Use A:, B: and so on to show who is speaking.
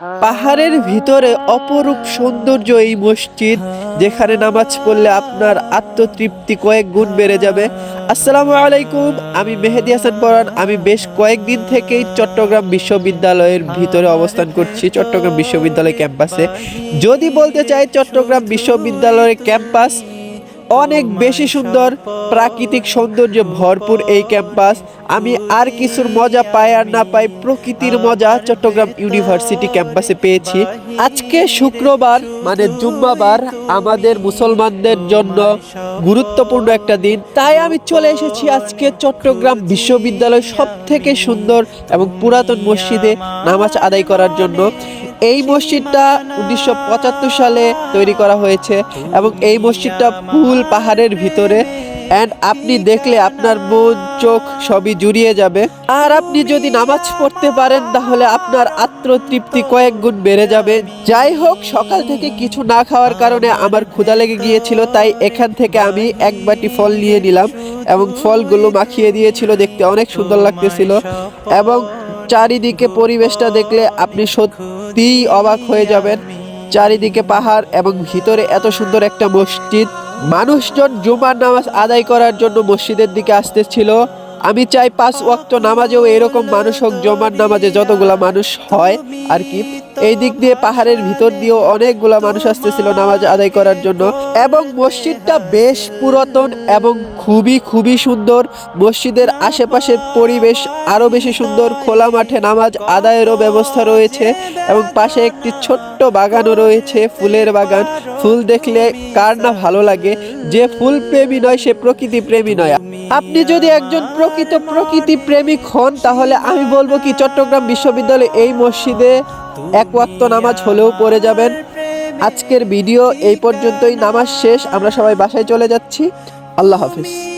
A: পাহাড়ের ভিতরে অপরূপ সৌন্দর্য এই মসজিদ, যেখানে নামাজ পড়লে আপনার আত্মতৃপ্তি কয়েক গুণ বেড়ে যাবে। আসসালামু আলাইকুম, আমি মেহেদি হাসান পরান আমি বেশ কয়েকদিন থেকেই চট্টগ্রাম বিশ্ববিদ্যালয়ের ভিতরে অবস্থান করছি, চট্টগ্রাম বিশ্ববিদ্যালয় ক্যাম্পাসে। যদি বলতে চাই, চট্টগ্রাম বিশ্ববিদ্যালয়ের ক্যাম্পাস অনেক বেশি সুন্দর, প্রাকৃতিক সৌন্দর্যে ভরপুর এই ক্যাম্পাস। আমি আর কিছুর মজা পাই আর না পাই প্রকৃতির মজা চট্টগ্রাম ইউনিভার্সিটি ক্যাম্পাসে পেয়েছি। আজকে শুক্রবার মানে জুম্মাবার, আমাদের মুসলমানদের জন্য গুরুত্বপূর্ণ একটা দিন। তাই আমি চলে এসেছি আজকে চট্টগ্রাম বিশ্ববিদ্যালয় সব থেকে সুন্দর এবং পুরাতন মসজিদে নামাজ আদায় করার জন্য। এই মসজিদটা উনিশশো পঁচাত্তর সালে তৈরি করা হয়েছে এবং এই মসজিদটা ফুল পাহাড়ের ভিতরে। অ্যান্ড আপনি দেখলে আপনার মন, চোখ সবই জুড়িয়ে যাবে। আর আপনি যদি নামাজ পড়তে পারেন, তাহলে আপনার আত্মতৃপ্তি কয়েক গুণ বেড়ে যাবে। যাই হোক, সকাল থেকে কিছু না খাওয়ার কারণে আমার ক্ষুধা লেগে গিয়েছিল, তাই এখান থেকে আমি এক বাটি ফল নিয়ে নিলাম এবং ফলগুলো মাখিয়ে দিয়েছিল দেখতে অনেক সুন্দর লাগতেছিল। এবং চারিদিকে পরিবেশটা দেখলে আপনি সত্যিই অবাক হয়ে যাবেন। চারিদিকে পাহাড় এবং ভিতরে এত সুন্দর একটা মসজিদ। মানুষজন জুমার নামাজ আদায় করার জন্য মসজিদের দিকে আসতেছিল। আমি চাই পাঁচ ওয়াক্ত নামাজেও এরকম মানুষ হোক, জমার নামাজে যতগুলা মানুষ হয় আর কি। এই দিক দিয়ে পাহাড়ের ভিতর দিয়েও অনেকগুলা মানুষ আসতেছিল নামাজ আদায় করার জন্য। এবং মসজিদটা বেশ পুরাতন এবং খুবই খুবই সুন্দর। মসজিদের আশেপাশের পরিবেশ আরও বেশি সুন্দর। খোলা মাঠে নামাজ আদায়েরও ব্যবস্থা রয়েছে এবং পাশে একটি ছোট্ট বাগানও রয়েছে, ফুলের বাগান। ফুল দেখলে কার না ভালো লাগে? যে ফুল প্রেমী নয়, সে প্রকৃতি প্রেমী নয়। আপনি যদি একজন প্রকৃত প্রকৃতি প্রেমিক হন, তাহলে আমি বলব কি, চট্টগ্রাম বিশ্ববিদ্যালয়ে এই মসজিদে এক ওয়াক্ত নামাজ হলেও পড়ে যাবেন। আজকের ভিডিও এই পর্যন্তই, নামাজ শেষ, আমরা সবাই বাসায় চলে যাচ্ছি। আল্লাহ হাফিজ।